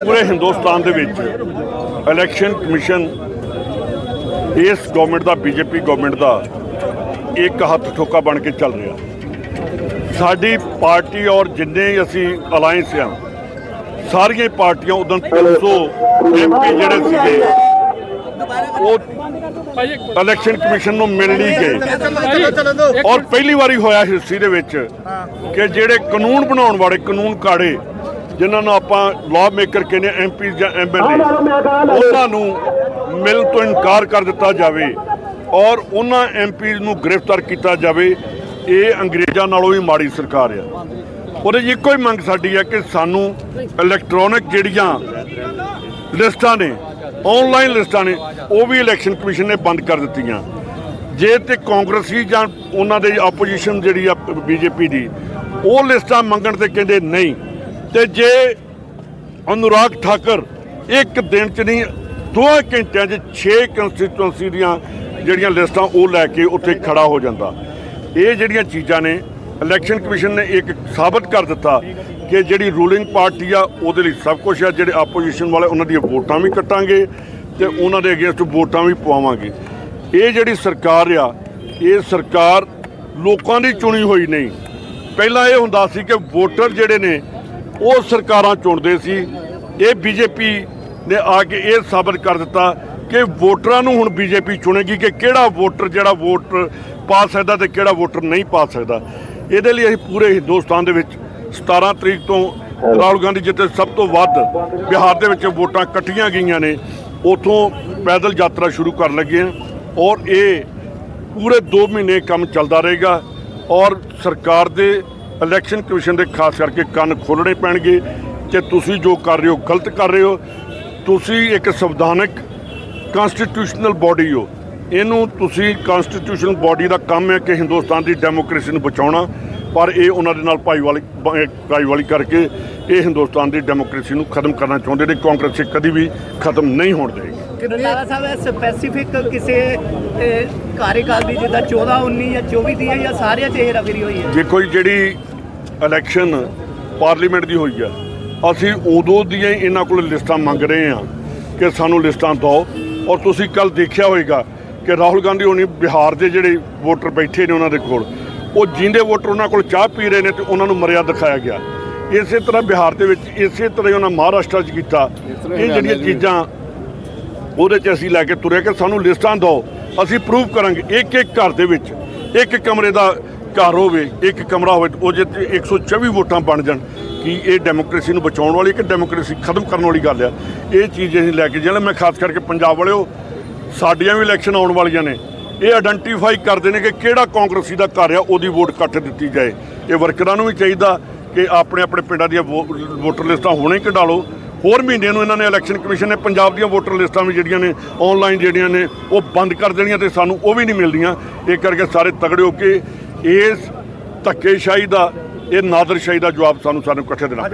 ਪੂਰੇ ਹਿੰਦੁਸਤਾਨ ਦੇ ਵਿੱਚ ਇਲੈਕਸ਼ਨ ਕਮਿਸ਼ਨ ਇਸ ਗਵਰਨਮੈਂਟ ਦਾ ਬੀਜੇਪੀ ਗਵਰਨਮੈਂਟ ਦਾ ਇੱਕ ਹੱਥ ਠੋਕਾ ਬਣ ਕੇ ਚੱਲ ਰਿਹਾ। ਸਾਡੀ ਪਾਰਟੀ ਔਰ ਜਿੰਨੇ ਅਸੀਂ ਅਲਾਈਅੰਸ ਆ, ਸਾਰੀਆਂ ਹੀ ਪਾਰਟੀਆਂ ਉਦੋਂ 300 ਐਮਪੀ ਜਿਹੜੇ ਸੀਗੇ, ਉਹ ਇਲੈਕਸ਼ਨ ਕਮਿਸ਼ਨ ਨੂੰ ਮਿਲ ਨਹੀਂ ਗਏ। ਔਰ ਪਹਿਲੀ ਵਾਰੀ ਹੋਇਆ ਹਿਸਟਰੀ ਦੇ ਵਿੱਚ ਕਿ ਜਿਹੜੇ ਕਾਨੂੰਨ ਬਣਾਉਣ ਵਾਲੇ ਕਾਨੂੰਨ ਕਾੜੇ ਜਿਨ੍ਹਾਂ ਨੂੰ ਆਪਾਂ ਲਾਅ ਮੇਕਰ ਕਹਿੰਦੇ ਐਮਪੀ ਜਾਂ ਐਮਐਲਏ ਉਹਨਾਂ ਨੂੰ ਮਿਲਣ ਤੋਂ ਇਨਕਾਰ ਕਰ ਦਿੱਤਾ ਜਾਵੇ ਔਰ ਉਹਨਾਂ ਐਮਪੀ ਨੂੰ ਗ੍ਰਿਫਤਾਰ ਕੀਤਾ ਜਾਵੇ ਇਹ ਅੰਗਰੇਜ਼ਾਂ ਨਾਲੋਂ ਵੀ ਮਾੜੀ ਸਰਕਾਰ ਆ। ਉਹਦੇ ਇੱਕੋ ਹੀ ਮੰਗ ਸਾਡੀ ਹੈ ਕਿ ਸਾਨੂੰ ਇਲੈਕਟ੍ਰੋਨਿਕ ਜਿਹੜੀਆਂ ਲਿਸਟਾਂ ਨੇ ਆਨਲਾਈਨ ਲਿਸਟਾਂ ਨੇ ਉਹ ਵੀ ਇਲੈਕਸ਼ਨ ਕਮਿਸ਼ਨ ਨੇ ਬੰਦ ਕਰ ਦਿੱਤੀਆਂ। ਜੇ ਤੇ ਕਾਂਗਰਸੀ ਜਾਂ ਉਹਨਾਂ ਦੇ ਆਪੋਜੀਸ਼ਨ ਜਿਹੜੀ ਆ ਬੀਜੇਪੀ ਦੀ ਉਹ ਲਿਸਟਾਂ ਮੰਗਣ ਤੇ ਕਹਿੰਦੇ ਨਹੀਂ। ਤੇ ਜੇ ਅਨੁਰਾਗ ਠਾਕਰ ਇੱਕ ਦਿਨ ਚ ਨਹੀਂ ਦੋ ਘੰਟਿਆਂ 'ਚ 6 ਕੰਸਟੀਟੂਐਂਸੀ ਦੀਆਂ ਜਿਹੜੀਆਂ ਲਿਸਟਾਂ ਉਹ ਲੈ ਕੇ ਉੱਥੇ ਖੜਾ ਹੋ ਜਾਂਦਾ। ਇਹ ਜਿਹੜੀਆਂ ਚੀਜ਼ਾਂ ਨੇ ਇਲੈਕਸ਼ਨ ਕਮਿਸ਼ਨ ਨੇ ਇੱਕ ਸਾਬਤ ਕਰ ਦਿੱਤਾ ਕਿ ਜਿਹੜੀ ਰੂਲਿੰਗ ਪਾਰਟੀ ਆ, ਉਹਦੇ ਲਈ ਸਭ ਕੁਝ ਆ, ਜਿਹੜੇ ਆਪੋਜੀਸ਼ਨ ਵਾਲੇ, ਉਹਨਾਂ ਦੀਆਂ ਵੋਟਾਂ ਵੀ ਕੱਟਾਂਗੇ ਤੇ ਉਹਨਾਂ ਦੇ ਅਗੇਂਸਟ ਵੋਟਾਂ ਵੀ ਪਵਾਵਾਂਗੇ। ਇਹ ਜਿਹੜੀ ਸਰਕਾਰ ਆ, ਇਹ ਸਰਕਾਰ ਲੋਕਾਂ ਦੀ ਚੁਣੀ ਹੋਈ ਨਹੀਂ। ਪਹਿਲਾਂ ਇਹ ਹੁੰਦਾ ਸੀ ਕਿ ਵੋਟਰ ਜਿਹੜੇ ਨੇ ਉਹ ਸਰਕਾਰਾਂ ਚੁਣਦੇ ਸੀ। ਇਹ ਬੀਜੇਪੀ ਨੇ ਆ ਕੇ ਇਹ ਸਾਬਤ ਕਰ ਦਿੱਤਾ ਕਿ ਵੋਟਰਾਂ ਨੂੰ ਹੁਣ ਬੀਜੇਪੀ ਚੁਣੇਗੀ ਕਿ ਕਿਹੜਾ ਵੋਟਰ ਜਿਹੜਾ ਵੋਟ ਪਾ ਸਕਦਾ ਤੇ ਕਿਹੜਾ ਵੋਟਰ ਨਹੀਂ ਪਾ ਸਕਦਾ। ਇਹਦੇ ਲਈ ਅਸੀਂ ਪੂਰੇ ਹਿੰਦੁਸਤਾਨ ਦੇ ਵਿੱਚ 17 ਤਰੀਕ ਤੋਂ ਰਾਹੁਲ ਗਾਂਧੀ ਜਿੱਥੇ ਸਭ ਤੋਂ ਵੱਧ ਬਿਹਾਰ ਦੇ ਵਿੱਚ ਵੋਟਾਂ ਕੱਟੀਆਂ ਗਈਆਂ ਨੇ। ਉਥੋਂ ਪੈਦਲ ਯਾਤਰਾ ਸ਼ੁਰੂ ਕਰਨ ਲੱਗੇ ਹਾਂ ਔਰ ਇਹ ਪੂਰੇ 2 ਮਹੀਨੇ ਕੰਮ ਚੱਲਦਾ ਰਹੇਗਾ ਔਰ ਸਰਕਾਰ ਦੇ ਇਲੈਕਸ਼ਨ ਕਮਿਸ਼ਨ ਦੇ ਖਾਸ ਕਰਕੇ ਕੰਨ ਖੋਲਣੇ ਪੈਣਗੇ ਕਿ ਤੁਸੀਂ ਜੋ ਕਰ ਰਹੇ ਹੋ ਗਲਤ ਕਰ ਰਹੇ ਹੋ। ਤੁਸੀਂ ਇੱਕ ਸੰਵਿਧਾਨਕ ਕਨਸਟੀਟਿਊਸ਼ਨਲ ਬਾਡੀ ਹੋ। ਇਹਨੂੰ ਤੁਸੀਂ ਕਨਸਟੀਟਿਊਸ਼ਨਲ ਬਾਡੀ ਦਾ ਕੰਮ ਹੈ ਕਿ ਹਿੰਦੁਸਤਾਨ ਦੀ ਡੈਮੋਕ੍ਰੇਸੀ ਨੂੰ ਬਚਾਉਣਾ ਪਰ ਇਹ ਉਹਨਾਂ ਦੇ ਨਾਲ ਭਾਈਵਾਲੀ ਭਾਈਵਾਲੀ ਕਰਕੇ ਇਹ ਹਿੰਦੁਸਤਾਨ ਦੀ ਡੈਮੋਕ੍ਰੇਸੀ ਨੂੰ ਖਤਮ ਕਰਨਾ ਚਾਹੁੰਦੇ ਨੇ। ਕਾਂਗਰਸ ਇਹ ਕਦੀ ਵੀ ਖਤਮ ਨਹੀਂ ਹੋਣ ਦੇਗੀ। ਰੰਦਾਵਾ ਸਾਹਿਬ ਸਪੈਸੀਫਿਕ ਕਿਸੇ ਕਾਰਜਕਾਲ ਦੀ ਜਿੱਦਾਂ 14 19 ਜਾਂ 24 ਦੀ ਹੈ ਜਾਂ ਸਾਰਿਆਂ 'ਚ ਹੇਰਾਫੇਰੀ ਹੋਈ ਹੈ। ਦੇਖੋ ਜਿਹੜੀ ਇਲੈਕਸ਼ਨ ਪਾਰਲੀਮੈਂਟ ਦੀ ਹੋਈ ਆ। ਅਸੀਂ ਉਦੋਂ ਦੀਆਂ ਹੀ ਇਹਨਾਂ ਕੋਲ ਲਿਸਟਾਂ ਮੰਗ ਰਹੇ ਆ ਕਿ ਸਾਨੂੰ ਲਿਸਟਾਂ ਦਿਓ। ਔਰ ਤੁਸੀਂ ਕੱਲ ਦੇਖਿਆ ਹੋਵੇਗਾ ਕਿ ਰਾਹੁਲ ਗਾਂਧੀ ਹੋਣੀ ਬਿਹਾਰ ਦੇ ਜਿਹੜੇ ਵੋਟਰ ਬੈਠੇ ਨੇ ਉਹਨਾਂ ਦੇ ਕੋਲ ਉਹ ਜਿੰਦੇ ਵੋਟਰ ਉਹਨਾਂ ਕੋਲ ਚਾਹ ਪੀ ਰਹੇ ਨੇ ਤੇ ਉਹਨਾਂ ਨੂੰ ਮਰਿਆ ਦਿਖਾਇਆ ਗਿਆ। ਇਸੇ ਤਰ੍ਹਾਂ ਬਿਹਾਰ ਦੇ ਵਿੱਚ ਇਸੇ ਤਰ੍ਹਾਂ ਉਹਨਾਂ ਮਹਾਰਾਸ਼ਟਰ 'ਚ ਕੀਤਾ। ਇਹ ਜਿਹੜੀਆਂ ਚੀਜ਼ਾਂ ਉਹਦੇ 'ਚ ਅਸੀਂ ਲੈ ਕੇ ਤੁਰੇ ਕਿ ਸਾਨੂੰ ਲਿਸਟਾਂ ਦਿਓ। ਅਸੀਂ ਪ੍ਰੂਵ ਕਰਾਂਗੇ ਇੱਕ ਇੱਕ ਘਰ ਦੇ ਵਿੱਚ ਇੱਕ ਕਮਰੇ ਦਾ ਘਰ ਹੋਵੇ, ਇੱਕ ਕਮਰਾ ਹੋਵੇ, ਉਹ ਜੇ ਤੇ 124 ਵੋਟਾਂ ਬਣ ਜਾਣ, ਕਿ ਇਹ ਡੈਮੋਕ੍ਰੇਸੀ ਨੂੰ ਬਚਾਉਣ ਵਾਲੀ ਕਿ ਡੈਮੋਕ੍ਰੇਸੀ ਖਤਮ ਕਰਨ ਵਾਲੀ ਗੱਲ ਆ? ਇਹ ਚੀਜ਼ ਅਸੀਂ ਲੈ ਕੇ ਜਿਹੜਾ ਮੈਂ ਖਾਸ ਕਰਕੇ ਪੰਜਾਬ ਵਾਲਿਓ, ਸਾਡੀਆਂ ਵੀ ਇਲੈਕਸ਼ਨ ਆਉਣ ਵਾਲੀਆਂ ਨੇ। ਇਹ ਆਇਡੈਂਟੀਫਾਈ ਕਰਦੇ ਨੇ ਕਿ ਕਿਹੜਾ ਕਾਂਗਰਸੀ ਦਾ ਘਰ ਆ, ਉਹਦੀ ਵੋਟ ਕੱਟ ਦਿੱਤੀ ਜਾਏ। ਇਹ ਵਰਕਰਾਂ ਨੂੰ ਵੀ ਚਾਹੀਦਾ ਕਿ ਆਪਣੇ ਆਪਣੇ ਪਿੰਡਾਂ ਦੀਆਂ ਵੋ- ਵੋਟਰ ਲਿਸਟਾਂ ਹੁਣੇ ਹੀ ਕਢਾ ਲਓ ਹੋਰ ਮਹੀਨੇ ਨੂੰ ਇਹਨਾਂ ਨੇ ਇਲੈਕਸ਼ਨ ਕਮਿਸ਼ਨ ਨੇ ਪੰਜਾਬ ਦੀਆਂ ਵੋਟਰ ਲਿਸਟਾਂ ਵੀ ਜਿਹੜੀਆਂ ਨੇ ਆਨਲਾਈਨ ਜਿਹੜੀਆਂ ਨੇ, ਉਹ ਬੰਦ ਕਰ ਦੇਣੀਆਂ ਤੇ ਸਾਨੂੰ ਉਹ ਵੀ ਨਹੀਂ ਮਿਲਦੀਆਂ। ਇਹ ਕਰਕੇ ਸਾਰੇ ਤਗੜੇ ਹੋ ਕੇ ਇਸ ਧੱਕੇਸ਼ਾਹੀ ਦਾ ਇਹ ਨਾਦਰਸ਼ਾਹੀ ਦਾ ਜਵਾਬ ਸਾਨੂੰ ਸਾਨੂੰ ਇਕੱਠੇ ਦੇਣਾ